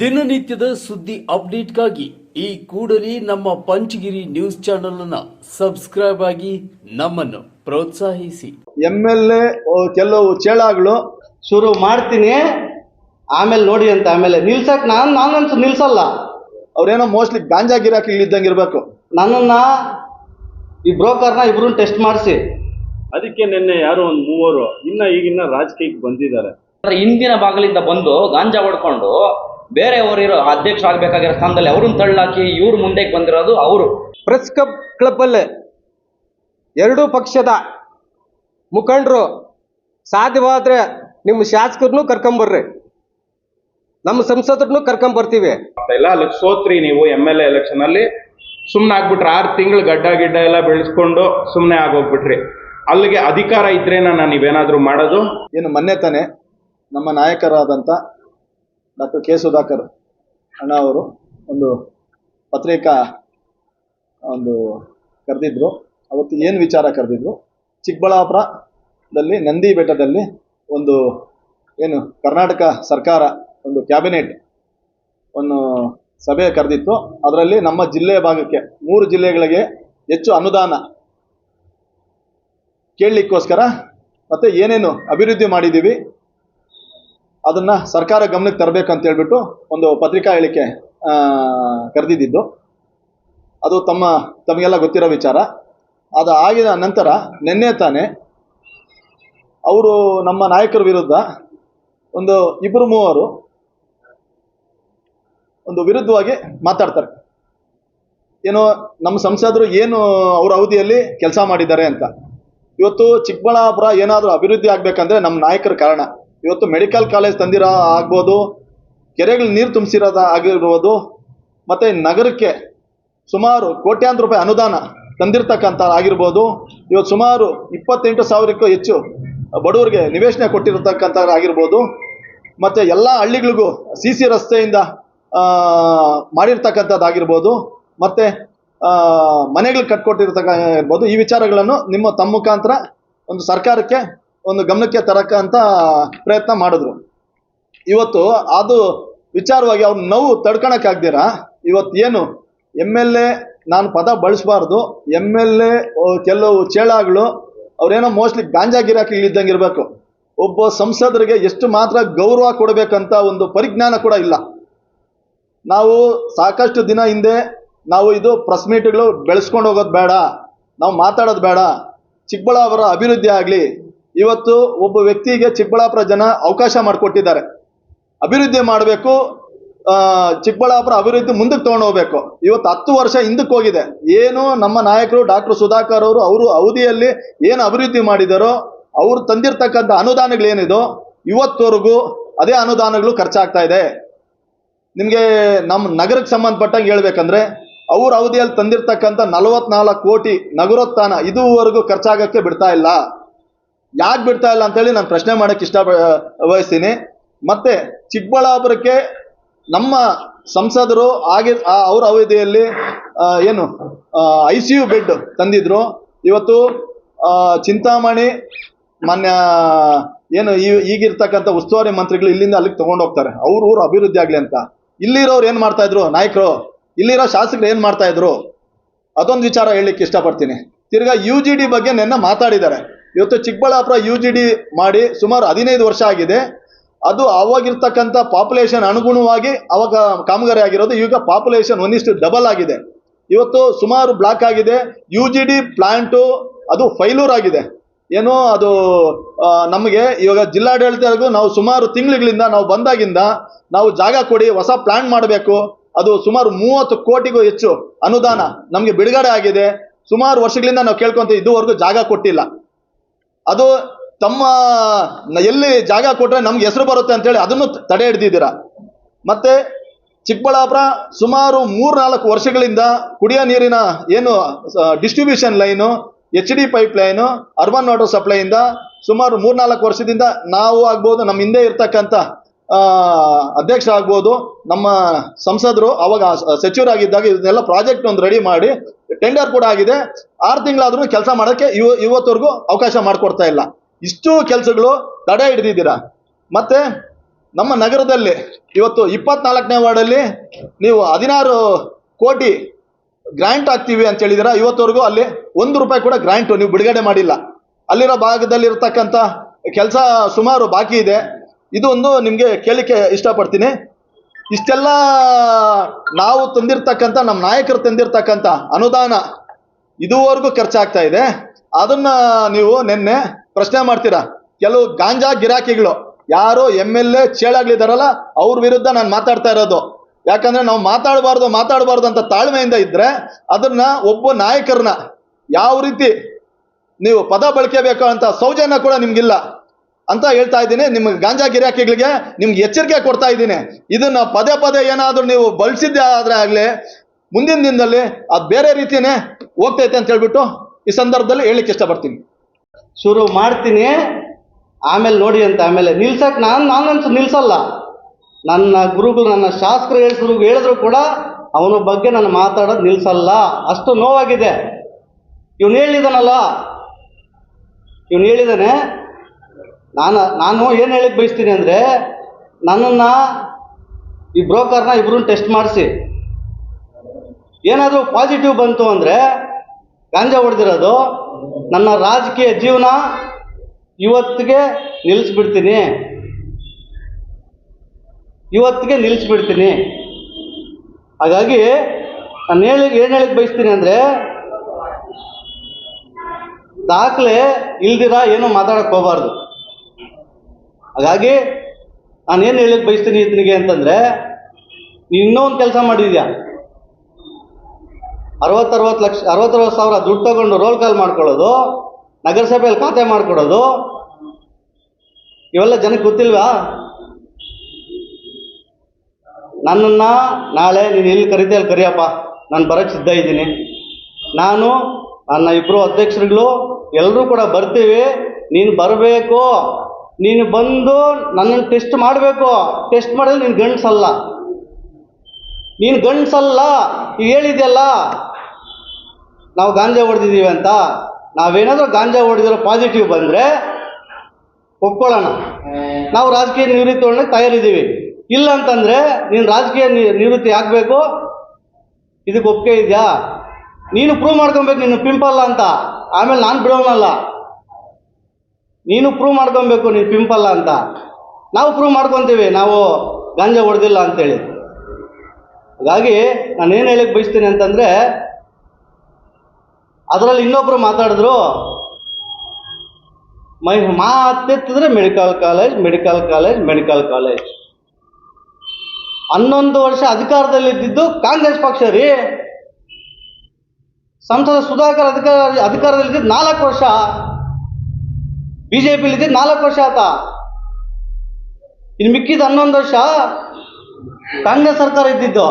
ದಿನನಿತ್ಯದ ಸುದ್ದಿ ಅಪ್ಡೇಟ್ಗಾಗಿ ಈ ಕೂಡಲೇ ನಮ್ಮ ಪಂಚಗಿರಿ ನ್ಯೂಸ್ ಚಾನೆಲ್ ಅನ್ನ ಸಬ್ಸ್ಕ್ರೈಬ್ ಆಗಿ ನಮ್ಮನ್ನು ಪ್ರೋತ್ಸಾಹಿಸಿ. ಎಂ ಎಲ್ ಎ ಕೆಲವು ಚೇಳಾಗಳು ಶುರು ಮಾಡ್ತೀನಿ. ಆಮೇಲೆ ನೋಡಿ ಅಂತ ಆಮೇಲೆ ನಿಲ್ಸಕ್ ನಾನು ನಾನಂತೂ ನಿಲ್ಸಲ್ಲ. ಅವ್ರೇನೋ ಮೋಸ್ಟ್ಲಿ ಗಾಂಜಾ ಗಿರಾಕಿ ಇಲ್ಲಿದ್ದಂಗೆ ಇರಬೇಕು. ನನ್ನನ್ನ ಈ ಬ್ರೋಕರ್ನ ಇಬ್ರು ಟೆಸ್ಟ್ ಮಾಡಿಸಿ. ಅದಕ್ಕೆ ನಿನ್ನೆ ಯಾರೋ ಒಂದು ಮೂವರು ಇನ್ನ ಈಗಿನ್ನ ರಾಜಕೀಯಕ್ಕೆ ಬಂದಿದ್ದಾರೆ. ಅಂದ್ರೆ ಹಿಂದಿನ ಭಾಗಲಿಂದ ಬಂದು ಗಾಂಜಾ ಹೊಡ್ಕೊಂಡು ಬೇರೆಯವರಿರೋ ಅಧ್ಯಕ್ಷ ಆಗ್ಬೇಕಾಗಿರೋ ಸ್ಥಾನದಲ್ಲಿ ಅವ್ರನ್ನ ತಳ್ಳಾಕಿ ಇವ್ರ ಮುಂದೆ ಬಂದಿರೋದು ಅವರು. ಪ್ರೆಸ್ ಕ್ಲಬ್ ಕ್ಲಬ್ಬಲ್ಲಿ ಎರಡೂ ಪಕ್ಷದ ಮುಖಂಡರು ಸಾಧ್ಯವಾದ್ರೆ ನಿಮ್ಮ ಶಾಸಕರನ್ನು ಕರ್ಕೊಂಬರ್ರಿ. ನಮ್ಮ ಸಂಸದರನ್ನು ಕರ್ಕೊಂಬರ್ತೀವಿ. ಇಲ್ಲ ಅಲ್ಲಿ ಸೋತ್ರಿ ನೀವು ಎಂ ಎಲ್ ಎ ಎಲೆಕ್ಷನ್ ಅಲ್ಲಿ. ಸುಮ್ಮನೆ ಆಗ್ಬಿಟ್ರಿ ಆರು ತಿಂಗಳು ಗಡ್ಡ ಗಿಡ್ಡ ಎಲ್ಲ ಬೆಳೆಸ್ಕೊಂಡು ಸುಮ್ಮನೆ ಆಗೋಗ್ಬಿಟ್ರಿ. ಅಲ್ಲಿಗೆ ಅಧಿಕಾರ ಇದ್ರೇನ ನಾನು ನೀವೇನಾದ್ರೂ ಮಾಡೋದು? ಏನು ಮೊನ್ನೆ ತಾನೆ ನಮ್ಮ ನಾಯಕರಾದಂಥ ಡಾಕ್ಟರ್ ಕೆ ಸುಧಾಕರ್ ಅಣ್ಣ ಅವರು ಒಂದು ಪತ್ರಿಕಾ, ಒಂದು ಕರೆದಿದ್ರು. ಅವತ್ತು ಏನು ವಿಚಾರ ಕರೆದಿದ್ರು? ಚಿಕ್ಕಬಳ್ಳಾಪುರದಲ್ಲಿ ನಂದಿ ಬೆಟ್ಟದಲ್ಲಿ ಒಂದು ಏನು ಕರ್ನಾಟಕ ಸರ್ಕಾರ ಒಂದು ಕ್ಯಾಬಿನೆಟ್ ಒಂದು ಸಭೆ ಕರೆದಿತ್ತು. ಅದರಲ್ಲಿ ನಮ್ಮ ಜಿಲ್ಲೆಯ ಭಾಗಕ್ಕೆ, ಮೂರು ಜಿಲ್ಲೆಗಳಿಗೆ ಹೆಚ್ಚು ಅನುದಾನ ಕೇಳಲಿಕ್ಕೋಸ್ಕರ ಮತ್ತು ಏನೇನು ಅಭಿವೃದ್ಧಿ ಮಾಡಿದ್ದೀವಿ ಅದನ್ನ ಸರ್ಕಾರ ಗಮನಕ್ಕೆ ತರಬೇಕು ಅಂತ ಹೇಳ್ಬಿಟ್ಟು ಒಂದು ಪತ್ರಿಕಾ ಹೇಳಿಕೆ ಕರೆದಿದ್ದು ಅದು ತಮ್ಮ, ತಮಗೆಲ್ಲ ಗೊತ್ತಿರೋ ವಿಚಾರ. ಅದು ಆಗಿದ ನಂತರ ನಿನ್ನೆ ತಾನೇ ಅವರು ನಮ್ಮ ನಾಯಕರ ವಿರುದ್ಧ ಒಂದು ಇಬ್ಬರು ಮೂವರು ಒಂದು ವಿರುದ್ಧವಾಗಿ ಮಾತಾಡ್ತಾರೆ. ಏನೋ ನಮ್ಮ ಸಂಸದರು ಏನು ಅವ್ರ ಅವಧಿಯಲ್ಲಿ ಕೆಲಸ ಮಾಡಿದ್ದಾರೆ ಅಂತ. ಇವತ್ತು ಚಿಕ್ಕಬಳ್ಳಾಪುರ ಏನಾದರೂ ಅಭಿವೃದ್ಧಿ ಆಗಬೇಕಂದ್ರೆ ನಮ್ಮ ನಾಯಕರ ಕಾರಣ. ಇವತ್ತು ಮೆಡಿಕಲ್ ಕಾಲೇಜ್ ತಂದಿರೋ ಆಗ್ಬೋದು, ಕೆರೆಗಳು ನೀರು ತುಂಬಿಸಿರೋದು ಆಗಿರ್ಬೋದು, ಮತ್ತೆ ನಗರಕ್ಕೆ ಸುಮಾರು ಕೋಟ್ಯಾಂತರ ರೂಪಾಯಿ ಅನುದಾನ ತಂದಿರ್ತಕ್ಕಂಥ ಆಗಿರ್ಬೋದು. ಇವತ್ತು ಸುಮಾರು ಇಪ್ಪತ್ತೆಂಟು ಸಾವಿರಕ್ಕೂ ಹೆಚ್ಚು ಬಡವರಿಗೆ ನಿವೇಶನ ಕೊಟ್ಟಿರತಕ್ಕಂಥ ಆಗಿರ್ಬೋದು. ಮತ್ತೆ ಎಲ್ಲ ಹಳ್ಳಿಗಳಿಗೂ ಸಿ ಸಿ ರಸ್ತೆಯಿಂದ ಮಾಡಿರ್ತಕ್ಕಂಥದ್ದಾಗಿರ್ಬೋದು ಮತ್ತೆ ಮನೆಗಳು ಕಟ್ಕೊಟ್ಟಿರ್ತಕ್ಕ, ಇರ್ಬೋದು. ಈ ವಿಚಾರಗಳನ್ನು ನಿಮ್ಮ ತಮ್ಮ ಮುಖಾಂತರ ಒಂದು ಸರ್ಕಾರಕ್ಕೆ ಒಂದು ಗಮನಕ್ಕೆ ತರಕ್ಕಂತ ಪ್ರಯತ್ನ ಮಾಡಿದ್ರು. ಇವತ್ತು ಅದು ವಿಚಾರವಾಗಿ ಅವ್ರ ನೋವು ತಡ್ಕೊಳಕ್ಕಾಗ್ದಿರ ಇವತ್ತು ಏನು ಎಂ ಎಲ್ ಎ ನಾನು ಪದ ಬಳಸಬಾರ್ದು. ಎಂ ಎಲ್ ಎ ಕೆಲವು ಚೇಳಾಗಳು, ಅವ್ರೇನೋ ಮೋಸ್ಟ್ಲಿ ಗಾಂಜಾ ಗಿರಾಕಿ ಇಲ್ಲಿದ್ದಂಗೆ ಇರಬೇಕು. ಒಬ್ಬ ಸಂಸದರಿಗೆ ಎಷ್ಟು ಮಾತ್ರ ಗೌರವ ಕೊಡಬೇಕಂತ ಒಂದು ಪರಿಜ್ಞಾನ ಕೂಡ ಇಲ್ಲ. ನಾವು ಸಾಕಷ್ಟು ದಿನ ಹಿಂದೆ ನಾವು ಇದು ಪ್ರೆಸ್ ಮೀಟ್ಗಳು ಬೆಳೆಸ್ಕೊಂಡು ಹೋಗೋದು ಬೇಡ. ನಾವು ಮಾತಾಡೋದು ಬೇಡ. ಚಿಕ್ಕಬಳ್ಳಾಪುರ ಅಭಿವೃದ್ಧಿ ಆಗಲಿ ಇವತ್ತು ಒಬ್ಬ ವ್ಯಕ್ತಿಗೆ ಚಿಕ್ಕಬಳ್ಳಾಪುರ ಜನ ಅವಕಾಶ ಮಾಡಿಕೊಟ್ಟಿದ್ದಾರೆ. ಅಭಿವೃದ್ಧಿ ಮಾಡಬೇಕು ಚಿಕ್ಕಬಳ್ಳಾಪುರ ಅಭಿವೃದ್ಧಿ ಮುಂದಕ್ಕೆ ತೊಗೊಂಡು ಹೋಗ್ಬೇಕು. ಇವತ್ತು ಹತ್ತು ವರ್ಷ ಹಿಂದಕ್ಕೆ ಹೋಗಿದೆ. ಏನು ನಮ್ಮ ನಾಯಕರು ಡಾಕ್ಟರ್ ಸುಧಾಕರ್ ಅವರು ಅವರು ಅವಧಿಯಲ್ಲಿ ಏನು ಅಭಿವೃದ್ಧಿ ಮಾಡಿದಾರೋ, ಅವರು ತಂದಿರ್ತಕ್ಕಂಥ ಅನುದಾನಗಳೇನಿದೋ, ಇವತ್ತವರೆಗೂ ಅದೇ ಅನುದಾನಗಳು ಖರ್ಚಾಗ್ತಾ ಇದೆ. ನಿಮಗೆ ನಮ್ಮ ನಗರಕ್ಕೆ ಸಂಬಂಧಪಟ್ಟಂಗೆ ಹೇಳ್ಬೇಕಂದ್ರೆ, ಅವ್ರ ಅವಧಿಯಲ್ಲಿ ತಂದಿರ್ತಕ್ಕಂಥ ನಲವತ್ನಾಲ್ಕು ಕೋಟಿ ನಗರೋತ್ಥಾನ ಇದುವರೆಗೂ ಖರ್ಚಾಗಕ್ಕೆ ಬಿಡ್ತಾ ಇಲ್ಲ. ಯಾಕೆ ಬಿಡ್ತಾ ಇಲ್ಲ ಅಂತೇಳಿ ನಾನು ಪ್ರಶ್ನೆ ಮಾಡಕ್ಕೆ ಇಷ್ಟ ವಹಿಸ್ತೀನಿ. ಮತ್ತೆ ಚಿಕ್ಕಬಳ್ಳಾಪುರಕ್ಕೆ ನಮ್ಮ ಸಂಸದರು ಆಗಿ ಅವ್ರ ಅವಧಿಯಲ್ಲಿ ಏನು ಐ ಸಿ ಯು ಬೆಡ್ ತಂದಿದ್ರು. ಇವತ್ತು ಚಿಂತಾಮಣಿ, ಮಾನ್ಯ, ಏನು, ಈ, ಈಗಿರ್ತಕ್ಕಂಥ ಉಸ್ತುವಾರಿ ಮಂತ್ರಿಗಳು ಇಲ್ಲಿಂದ ಅಲ್ಲಿಗೆ ತಗೊಂಡು ಹೋಗ್ತಾರೆ. ಅವ್ರ ಊರು ಅಭಿವೃದ್ಧಿ ಆಗಲಿ ಅಂತ. ಇಲ್ಲಿರೋರು ಏನು ಮಾಡ್ತಾ ಇದ್ರು? ನಾಯಕರು, ಇಲ್ಲಿರೋ ಶಾಸಕರು ಏನು ಮಾಡ್ತಾ ಇದ್ರು? ಅದೊಂದು ವಿಚಾರ ಹೇಳಲಿಕ್ಕೆ ಇಷ್ಟಪಡ್ತೀನಿ. ತಿರ್ಗಾ ಯು ಜಿ ಡಿ ಬಗ್ಗೆ ನಿನ್ನೆ ಮಾತಾಡಿದ್ದಾರೆ. ಇವತ್ತು ಚಿಕ್ಕಬಳ್ಳಾಪುರ ಯು ಜಿ ಡಿ ಮಾಡಿ ಸುಮಾರು ಹದಿನೈದು ವರ್ಷ ಆಗಿದೆ. ಅದು ಅವಾಗಿರ್ತಕ್ಕಂಥ ಪಾಪ್ಯುಲೇಷನ್ ಅನುಗುಣವಾಗಿ ಅವಾಗ ಕಾಮಗಾರಿ ಆಗಿರೋದು, ಈಗ ಪಾಪ್ಯುಲೇಷನ್ ಒಂದಿಷ್ಟು ಡಬಲ್ ಆಗಿದೆ. ಇವತ್ತು ಸುಮಾರು ಬ್ಲಾಕ್ ಆಗಿದೆ. ಯು ಜಿ ಡಿ ಪ್ಲಾಂಟು ಅದು ಫೈಲೂರ್ ಆಗಿದೆ. ಏನೋ ಅದು ನಮಗೆ ಇವಾಗ ಜಿಲ್ಲಾಡಳಿತಗೂ ನಾವು ಸುಮಾರು ತಿಂಗಳುಗಳಿಂದ ನಾವು ಬಂದಾಗಿಂದ ನಾವು ಜಾಗ ಕೊಡಿ, ಹೊಸ ಪ್ಲಾಂಟ್ ಮಾಡಬೇಕು. ಅದು ಸುಮಾರು ಮೂವತ್ತು ಕೋಟಿಗೂ ಹೆಚ್ಚು ಅನುದಾನ ನಮಗೆ ಬಿಡುಗಡೆ ಆಗಿದೆ. ಸುಮಾರು ವರ್ಷಗಳಿಂದ ನಾವು ಕೇಳ್ಕೊಂತ ಇದುವರೆಗೂ ಜಾಗ ಕೊಟ್ಟಿಲ್ಲ. ಅದು ತಮ್ಮ ಎಲ್ಲಿ ಜಾಗ ಕೊಟ್ಟರೆ ನಮ್ಗೆ ಹೆಸರು ಬರುತ್ತೆ ಅಂತೇಳಿ ಅದನ್ನು ತಡೆ ಹಿಡ್ದಿದ್ದೀರಾ. ಮತ್ತೆ ಚಿಕ್ಕಬಳ್ಳಾಪುರ ಸುಮಾರು ಮೂರ್ನಾಲ್ಕು ವರ್ಷಗಳಿಂದ ಕುಡಿಯೋ ನೀರಿನ ಏನು distribution line H D pipe line urban water ಸಪ್ಲೈಯಿಂದ ಸುಮಾರು ಮೂರ್ನಾಲ್ಕು ವರ್ಷದಿಂದ ನಾವು ಆಗ್ಬೋದು ನಮ್ಮ ಹಿಂದೆ ಇರ್ತಕ್ಕಂಥ ಅಧ್ಯಕ್ಷ ಆಗ್ಬೋದು, ನಮ್ಮ ಸಂಸದರು ಅವಾಗ ಸಚಿವರಾಗಿದ್ದಾಗ ಇದನ್ನೆಲ್ಲ ಪ್ರಾಜೆಕ್ಟ್ ಒಂದು ರೆಡಿ ಮಾಡಿ ಟೆಂಡರ್ ಕೂಡ ಆಗಿದೆ. ಆರು ತಿಂಗಳಾದ್ರೂ ಕೆಲಸ ಮಾಡೋಕ್ಕೆ ಇವ, ಇವತ್ತವರೆಗೂ ಅವಕಾಶ ಮಾಡಿಕೊಡ್ತಾ ಇಲ್ಲ. ಇಷ್ಟು ಕೆಲಸಗಳು ತಡೆ ಹಿಡಿದಿದ್ದೀರಾ? ಮತ್ತೆ ನಮ್ಮ ನಗರದಲ್ಲಿ ಇವತ್ತು ಇಪ್ಪತ್ನಾಲ್ಕನೇ ವಾರ್ಡಲ್ಲಿ ನೀವು ಹದಿನಾರು ಕೋಟಿ ಗ್ರಾಂಟ್ ಆಗ್ತೀವಿ ಅಂತ ಹೇಳಿದಿರ ಇವತ್ತವರೆಗೂ ಅಲ್ಲಿ ಒಂದು ರೂಪಾಯಿ ಕೂಡ ಗ್ರಾಂಟ್ ನೀವು ಬಿಡುಗಡೆ ಮಾಡಿಲ್ಲ. ಅಲ್ಲಿರೋ ಭಾಗದಲ್ಲಿ ಇರತಕ್ಕಂಥ ಕೆಲಸ ಸುಮಾರು ಬಾಕಿ ಇದೆ. ಇದು ಒಂದು ನಿಮಗೆ ಕೇಳಲಿಕ್ಕೆ ಇಷ್ಟಪಡ್ತೀನಿ. ಇಷ್ಟೆಲ್ಲ ನಾವು ತಂದಿರ್ತಕ್ಕಂಥ, ನಮ್ಮ ನಾಯಕರು ತಂದಿರ್ತಕ್ಕಂಥ ಅನುದಾನ ಇದುವರೆಗೂ ಖರ್ಚಾಗ್ತಾ ಇದೆ. ಅದನ್ನ ನೀವು ನಿನ್ನೆ ಪ್ರಶ್ನೆ ಮಾಡ್ತೀರಾ? ಕೆಲವು ಗಾಂಜಾ ಗಿರಾಕಿಗಳು, ಯಾರು ಎಂ ಎಲ್ ಎ ಚೇಳಾಗ್ಲಿದಾರಲ್ಲ, ಅವ್ರ ವಿರುದ್ಧ ನಾನು ಮಾತಾಡ್ತಾ ಇರೋದು. ಯಾಕಂದ್ರೆ ನಾವು ಮಾತಾಡಬಾರ್ದು ಮಾತಾಡಬಾರ್ದು ಅಂತ ತಾಳ್ಮೆಯಿಂದ ಇದ್ರೆ ಅದನ್ನ ಒಬ್ಬ ನಾಯಕರನ್ನ ಯಾವ ರೀತಿ ನೀವು ಪದ ಬಳಕೆ ಬೇಕೋ ಅಂತ ಸೌಜನ್ಯ ಕೂಡ ನಿಮ್ಗಿಲ್ಲ. ಅಂತ ಹೇಳ್ತಾ ಇದ್ದೀನಿ. ನಿಮ್ಗೆ ಗಾಂಜಾ ಗಿರಾಕಿಗಳಿಗೆ ನಿಮ್ಗೆ ಎಚ್ಚರಿಕೆ ಕೊಡ್ತಾ ಇದ್ದೀನಿ. ಇದನ್ನ ಪದೇ ಪದೇ ಏನಾದರೂ ನೀವು ಬಳಸಿದ್ದೆ ಆದ್ರೆ ಆಗ್ಲಿ, ಮುಂದಿನ ದಿನದಲ್ಲಿ ಅದು ಬೇರೆ ರೀತಿಯೇ ಹೋಗ್ತೈತೆ ಅಂತ ಹೇಳ್ಬಿಟ್ಟು ಈ ಸಂದರ್ಭದಲ್ಲಿ ಹೇಳಲಿಕ್ಕೆ ಇಷ್ಟಪಡ್ತೀನಿ. ಶುರು ಮಾಡ್ತೀನಿ. ಆಮೇಲೆ ನೋಡಿ ಅಂತ, ಆಮೇಲೆ ನಿಲ್ಸಕ್ಕೆ ನಾನು ನಾನಂತೂ ನಿಲ್ಸಲ್ಲ. ನನ್ನ ಗುರುಗಳು, ನನ್ನ ಶಾಸ್ತ್ರ ಹೇಳಿದ್ರು ಹೇಳಿದ್ರು ಕೂಡ ಅವನ ಬಗ್ಗೆ ನಾನು ಮಾತಾಡೋದು ನಿಲ್ಸಲ್ಲ. ಅಷ್ಟು ನೋವಾಗಿದೆ. ಇವನು ಹೇಳಿದಾನಲ್ಲ. ಇವನು ಹೇಳಿದಾನೆ ನಾನು ನಾನು ಏನು ಹೇಳಕ್ಕೆ ಬಯಸ್ತೀನಿ ಅಂದರೆ ನನ್ನನ್ನು ಈ ಬ್ರೋಕರ್ನ ಇಬ್ಬರು ಟೆಸ್ಟ್ ಮಾಡಿಸಿ. ಏನಾದರೂ ಪಾಸಿಟಿವ್ ಬಂತು ಅಂದರೆ ಗಾಂಜಾ ಹೊಡೆದಿರೋದು ನನ್ನ ರಾಜಕೀಯ ಜೀವನ ಇವತ್ತಿಗೆ ನಿಲ್ಲಿಸ್ಬಿಡ್ತೀನಿ ಇವತ್ತಿಗೆ ನಿಲ್ಲಿಸ್ಬಿಡ್ತೀನಿ ಹಾಗಾಗಿ ನಾನು ಹೇಳಿ ಏನು ಹೇಳಕ್ಕೆ ಬಯಸ್ತೀನಿ ಅಂದರೆ ದಾಖಲೆ ಇಲ್ದಿರ ಏನೂ ಮಾತಾಡಕ್ಕೆ ಹೋಗಬಾರ್ದು. ಹಾಗಾಗಿ ನಾನೇನು ಏನು ಹೇಳಕ್ಕೆ ಬಯಸ್ತೀನಿ ಇದನಿಗೆ ಅಂತಂದರೆ, ನೀನು ಇನ್ನೂ ಒಂದು ಕೆಲಸ ಮಾಡಿದ್ಯಾ? ಅರವತ್ತರವತ್ತು ಲಕ್ಷ, ಅರವತ್ತರವತ್ತು ಸಾವಿರ ದುಡ್ಡು ತಗೊಂಡು ರೋಲ್ ಕಾಲ್ ಮಾಡ್ಕೊಳ್ಳೋದು, ನಗರಸಭೆಯಲ್ಲಿ ಖಾತೆ ಮಾಡ್ಕೊಡೋದು, ಇವೆಲ್ಲ ಜನಕ್ಕೆ ಗೊತ್ತಿಲ್ವಾ? ನನ್ನನ್ನು ನಾಳೆ ನೀನು ಎಲ್ಲಿ ಕರಿತೆ ಅಲ್ಲಿ ಕರಿಯಪ್ಪ. ನಾನು ಬರೋಕ್ಕೆ ಸಿದ್ಧ ಇದ್ದೀನಿ. ನಾನು, ನನ್ನ ಇಬ್ಬರು ಅಧ್ಯಕ್ಷರುಗಳು ಎಲ್ಲರೂ ಕೂಡ ಬರ್ತೀವಿ. ನೀನು ಬರಬೇಕು. ನೀನು ಬಂದು ನನ್ನನ್ನು ಟೆಸ್ಟ್ ಮಾಡಬೇಕು. ಟೆಸ್ಟ್ ಮಾಡಿದ್ರೆ ನೀನು ಗಂಡಸಲ್ಲ ನೀನು ಗಂಡಸಲ್ಲ ಹೇಳಿದ್ಯಲ್ಲ. ನಾವು ಗಾಂಜಾ ಹೊಡೆದಿದ್ದೀವಿ ಅಂತ. ನಾವೇನಾದರೂ ಗಾಂಜಾ ಹೊಡೆದಿರೋ ಪಾಸಿಟಿವ್ ಬಂದರೆ ಒಪ್ಕೊಳ್ಳೋಣ. ನಾವು ರಾಜಕೀಯ ನಿವೃತ್ತಿ ಒಳಗೆ ತಯಾರಿದ್ದೀವಿ. ಇಲ್ಲ ಅಂತಂದರೆ ನೀನು ರಾಜಕೀಯ ನಿವೃತ್ತಿ ಆಗಬೇಕು. ಇದಕ್ಕೆ ಒಪ್ಪಿಗೆ ಇದೆಯಾ? ನೀನು ಪ್ರೂವ್ ಮಾಡ್ಕೊಬೇಕು. ನೀನು ಪಿಂಪಲ್ಲ ಅಂತ. ಆಮೇಲೆ ನಾನು ಬಿಡೋನಲ್ಲ. ನೀನು ಪ್ರೂವ್ ಮಾಡ್ಕೊಬೇಕು, ನೀನು ಪಿಂಪಲ್ಲ ಅಂತ. ನಾವು ಪ್ರೂವ್ ಮಾಡ್ಕೊತೀವಿ, ನಾವು ಗಾಂಜಾ ಹೊಡೆದಿಲ್ಲ ಅಂತೇಳಿ. ಹಾಗಾಗಿ ನಾನು ಏನು ಹೇಳಕ್ಕೆ ಬಯಸ್ತೀನಿ ಅಂತಂದರೆ, ಅದರಲ್ಲಿ ಇನ್ನೊಬ್ಬರು ಮಾತಾಡಿದ್ರು, ಮೈ ಮಾತೆತ್ತಿದ್ರೆ medical college medical college medical college ಹನ್ನೊಂದು ವರ್ಷ ಅಧಿಕಾರದಲ್ಲಿದ್ದಿದ್ದು ಕಾಂಗ್ರೆಸ್ ಪಕ್ಷ ರೀ. ಸಂಸದ ಸುಧಾಕರ್ ಅಧಿಕಾರ ಅಧಿಕಾರದಲ್ಲಿದ್ದಿದ್ದು ನಾಲ್ಕು ವರ್ಷ. ಬಿ ಜೆ ಪಿಲಿದ್ದಿದ್ದು ನಾಲ್ಕು ವರ್ಷ ಆತ. ಇನ್ನು ಮಿಕ್ಕಿದ ಹನ್ನೊಂದು ವರ್ಷ. ಕಾಂಗ್ರೆಸ್ ಸರ್ಕಾರ ಇದ್ದಿದ್ದು.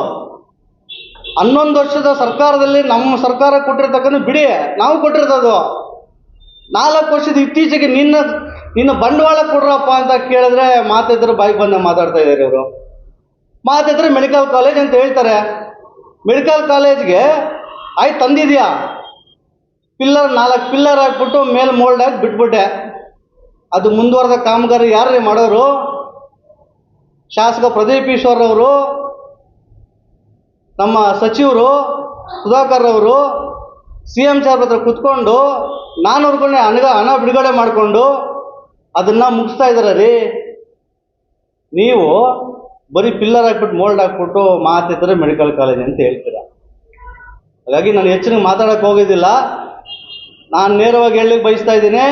ಹನ್ನೊಂದು ವರ್ಷದ ಸರ್ಕಾರದಲ್ಲಿ ನಮ್ಮ ಸರ್ಕಾರ ಕೊಟ್ಟಿರ್ತಕ್ಕಂಥ ಬಿಡಿ, ನಾವು ಕೊಟ್ಟಿರ್ತದು ನಾಲ್ಕು ವರ್ಷದ ಇತ್ತೀಚೆಗೆ ನಿನ್ನ ನಿನ್ನ ಬಂಡವಾಳ ಕೊಡ್ರಪ್ಪ ಅಂತ ಕೇಳಿದ್ರೆ ಮಾತಿದ್ರೆ ಬಾಯಿ ಬಂದ ಮಾತಾಡ್ತಾ ಇದ್ದಾರೆ ಇವರು. ಮಾತಿದ್ರೆ ಮೆಡಿಕಲ್ ಕಾಲೇಜ್ ಅಂತ ಹೇಳ್ತಾರೆ. ಮೆಡಿಕಲ್ ಕಾಲೇಜ್ಗೆ, ಆಯ್ತು ತಂದಿದ್ಯಾ? ಪಿಲ್ಲರ್ ನಾಲ್ಕು ಪಿಲ್ಲರ್ ಹಾಕ್ಬಿಟ್ಟು ಮೇಲೆ ಮೋಲ್ಡ್ ಹಾಕಿ ಬಿಟ್ಬಿಟ್ಟೆ. ಅದು ಮುಂದುವರೆದ ಕಾಮಗಾರಿ ಯಾರೇ ಮಾಡೋರು? ಶಾಸಕ ಪ್ರದೀಪ್ ಈಶ್ವರ್ ಅವರು ನಮ್ಮ ಸಚಿವರು, ಸುಧಾಕರ್ ಅವರು ಸಿ ಎಂ ಸಾಹೇಬ್ ಹತ್ರ ಕುತ್ಕೊಂಡು ನಾನು ನಾನ್ನೂರು ಹಣ ಹಣ ಬಿಡುಗಡೆ ಮಾಡಿಕೊಂಡು ಅದನ್ನು ಮುಗಿಸ್ತಾ ಇದ್ದಾರೆ ರೀ ನೀವು ಬರೀ ಪಿಲ್ಲರ್ ಹಾಕ್ಬಿಟ್ಟು ಮೋಲ್ಡ್ ಹಾಕ್ಬಿಟ್ಟು ಮಾತಿದ್ರೆ ಮೆಡಿಕಲ್ ಕಾಲೇಜ್ ಅಂತ ಹೇಳ್ತೀರ? ಹಾಗಾಗಿ ನಾನು ಹೆಚ್ಚಿನ ಮಾತಾಡೋಕ್ಕೆ ಹೋಗೋದಿಲ್ಲ ನಾನು ನೇರವಾಗಿ ಹೇಳಲಿಕ್ಕೆ ಬಯಸ್ತಾ ಇದ್ದೀನಿ.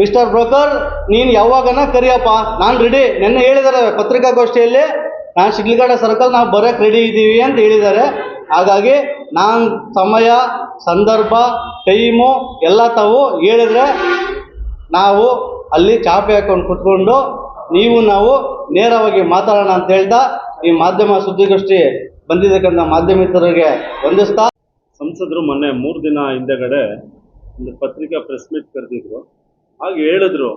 ಮಿಸ್ಟರ್ ಬ್ರೋಕರ್ ನೀನು ಯಾವಾಗನ ಕರಿಯಪ್ಪ. ನಾನು ರೆಡಿ ನಿನ್ನೆ ಹೇಳಿದ್ದಾರೆ ಪತ್ರಿಕಾಗೋಷ್ಠಿಯಲ್ಲಿ, ನಾನು ಶಿಡ್ಲಘಟ್ಟ ಸರ್ಕಲ್ ನಾವು ಬರೋಕ್ಕೆ ರೆಡಿ ಇದ್ದೀವಿ ಅಂತ ಹೇಳಿದ್ದಾರೆ ಹಾಗಾಗಿ ನಾನು ಸಮಯ, ಸಂದರ್ಭ ಟೈಮು ಎಲ್ಲ ತಾವು ಹೇಳಿದ್ರೆ ನಾವು ಅಲ್ಲಿ ಚಾಪೆ ಹಾಕೊಂಡು ಕುತ್ಕೊಂಡು ನೀವು ನಾವು ನೇರವಾಗಿ ಮಾತಾಡೋಣ ಅಂತ ಹೇಳ್ತಾ ಈ ಮಾಧ್ಯಮ ಸುದ್ದಿಗೋಷ್ಠಿ ಬಂದಿದ್ದಕ್ಕಂಥ ಮಾಧ್ಯಮಿತರಿಗೆ ವಂದಿಸ್ತಾ ಸಂಸದರು ಮೊನ್ನೆ ಮೂರು ದಿನ ಹಿಂದೆಗಡೆ ಒಂದು ಪತ್ರಿಕಾ ಪ್ರೆಸ್ ಮೀಟ್ ಕರೆದಿದ್ರು. ಹಾಗೆ ಹೇಳಿದ್ರು,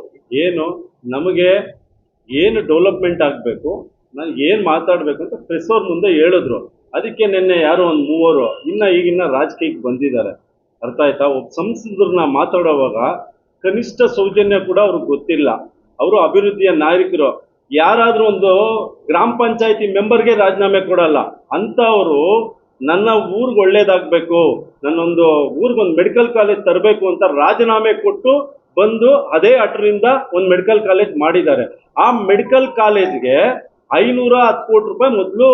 ಏನು, ನಮಗೆ ಏನು ಡೆವಲಪ್ಮೆಂಟ್ ಆಗಬೇಕು, ನಾನು ಏನು ಮಾತಾಡಬೇಕು ಅಂತ ಪ್ರೆಸ್ ಅವ್ರ ಮುಂದೆ ಹೇಳಿದ್ರು. ಅದಕ್ಕೆ ನಿನ್ನೆ ಯಾರೋ ಒಂದು ಮೂವರು, ಇನ್ನು ಈಗಿನ್ನ ರಾಜಕೀಯಕ್ಕೆ ಬಂದಿದ್ದಾರೆ. ಅರ್ಥ ಆಯ್ತಾ? ಒಬ್ಬ ಸಂಸದರನ್ನ ಮಾತಾಡೋವಾಗ ಕನಿಷ್ಠ ಸೌಜನ್ಯ ಕೂಡ ಅವ್ರಿಗೆ ಗೊತ್ತಿಲ್ಲ. ಅವರು ಅಭಿವೃದ್ಧಿಯ ನಾಯಕರು. ಯಾರಾದರೂ ಒಂದು ಗ್ರಾಮ ಪಂಚಾಯತಿ ಮೆಂಬರ್ಗೆ ರಾಜೀನಾಮೆ ಕೊಡಲ್ಲ. ಅಂಥವರು ನನ್ನ ಊರಿಗೆ ಒಳ್ಳೇದಾಗಬೇಕು, ನನ್ನೊಂದು ಊರಿಗೊಂದು ಮೆಡಿಕಲ್ ಕಾಲೇಜ್ ತರಬೇಕು ಅಂತ ರಾಜೀನಾಮೆ ಕೊಟ್ಟು ಬಂದು ಅದೇ ಅಟರಿಂದ ಒಂದು ಮೆಡಿಕಲ್ ಕಾಲೇಜ್ ಮಾಡಿದ್ದಾರೆ. ಆ ಮೆಡಿಕಲ್ ಕಾಲೇಜ್ಗೆ ಐನೂರ ಹತ್ತು ಕೋಟಿ ರೂಪಾಯಿ ಮೊದಲು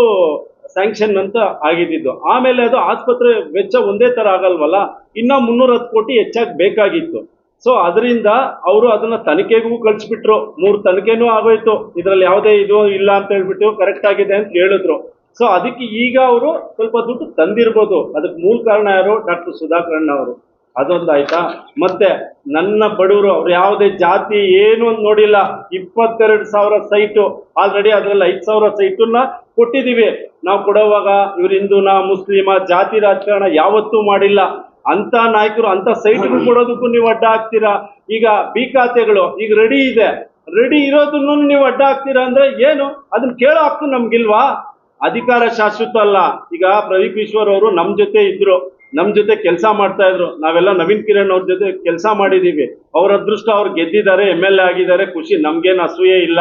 ಸ್ಯಾಂಕ್ಷನ್ ಅಂತ ಆಗಿದ್ದು ಆಮೇಲೆ ಅದು ಆಸ್ಪತ್ರೆ ವೆಚ್ಚ ಒಂದೇ ತರ ಆಗಲ್ವಲ್ಲ, ಇನ್ನ ಮುನ್ನೂರ ಹತ್ತು ಕೋಟಿ ಹೆಚ್ಚಾಗಿ ಬೇಕಾಗಿತ್ತು. ಸೊ ಅದರಿಂದ ಅವರು ಅದನ್ನ ತನಿಖೆಗೂ ಕಳಿಸ್ಬಿಟ್ರು. ಮೂರು ತನಿಖೆನೂ ಆಗೋಯ್ತು. ಇದರಲ್ಲಿ ಯಾವುದೇ ಇದು ಇಲ್ಲ ಅಂತ ಹೇಳ್ಬಿಟ್ಟು ಕರೆಕ್ಟ್ ಆಗಿದೆ ಅಂತ ಹೇಳಿದ್ರು. ಸೊ ಅದಕ್ಕೆ ಈಗ ಅವರು ಸ್ವಲ್ಪ ದುಡ್ಡು ತಂದಿರ್ಬೋದು. ಅದಕ್ಕೆ ಮೂಲ ಕಾರಣ ಯಾರು? ಡಾಕ್ಟರ್ ಸುಧಾಕರಣ್ಣ ಅವರು. ಅದೊಂದು ಆಯ್ತಾ ಮತ್ತೆ ನನ್ನ ಬಡವರು ಅವ್ರು ಯಾವುದೇ ಜಾತಿ ಏನು ಅಂತ ನೋಡಿಲ್ಲ. ಇಪ್ಪತ್ತೆರಡು ಸಾವಿರ ಸೈಟು. ಆಲ್ರೆಡಿ ಅದರಲ್ಲಿ ಐದು ಸಾವಿರ ಸೈಟನ್ನ ಕೊಟ್ಟಿದ್ದೀವಿ. ನಾವು ಕೊಡೋವಾಗ ಇವ್ರು ಹಿಂದೂನ ಮುಸ್ಲಿಮ ಜಾತಿ ರಾಜಕಾರಣ ಯಾವತ್ತೂ ಮಾಡಿಲ್ಲ. ಅಂತ ನಾಯಕರು ಅಂತ ಸೈಟ್ಗಳು ಕೊಡೋದಕ್ಕೂ ನೀವು ಅಡ್ಡ ಹಾಕ್ತೀರಾ ಈಗ ಬಿ ಖಾತೆಗಳು ಈಗ ರೆಡಿ ಇದೆ. ರೆಡಿ ಇರೋದನ್ನು ನೀವು ಅಡ್ಡ ಹಾಕ್ತೀರಾ ಅಂದ್ರೆ ಏನು? ಅದನ್ನ ಕೇಳೋ ಹಕ್ಕು ನಮ್ಗಿಲ್ವಾ? ಅಧಿಕಾರ ಶಾಶ್ವತ ಅಲ್ಲ. ಈಗ ಪ್ರದೀಪ್ ಈಶ್ವರ್ ಅವರು ನಮ್ಮ ಜೊತೆ ಇದ್ರು. ನಮ್ ಜೊತೆ ಕೆಲಸ ಮಾಡ್ತಾ ಇದ್ರು. ನಾವೆಲ್ಲ ನವೀನ್ ಕಿರಣ್ ಅವ್ರ ಜೊತೆ ಕೆಲಸ ಮಾಡಿದೀವಿ. ಅವ್ರ ಅದೃಷ್ಟ ಅವ್ರು ಗೆದ್ದಿದ್ದಾರೆ, ಎಂ ಎಲ್ ಎ ಆಗಿದ್ದಾರೆ, ಖುಷಿ. ನಮ್ಗೇನು ಅಸೂಯೆ ಇಲ್ಲ.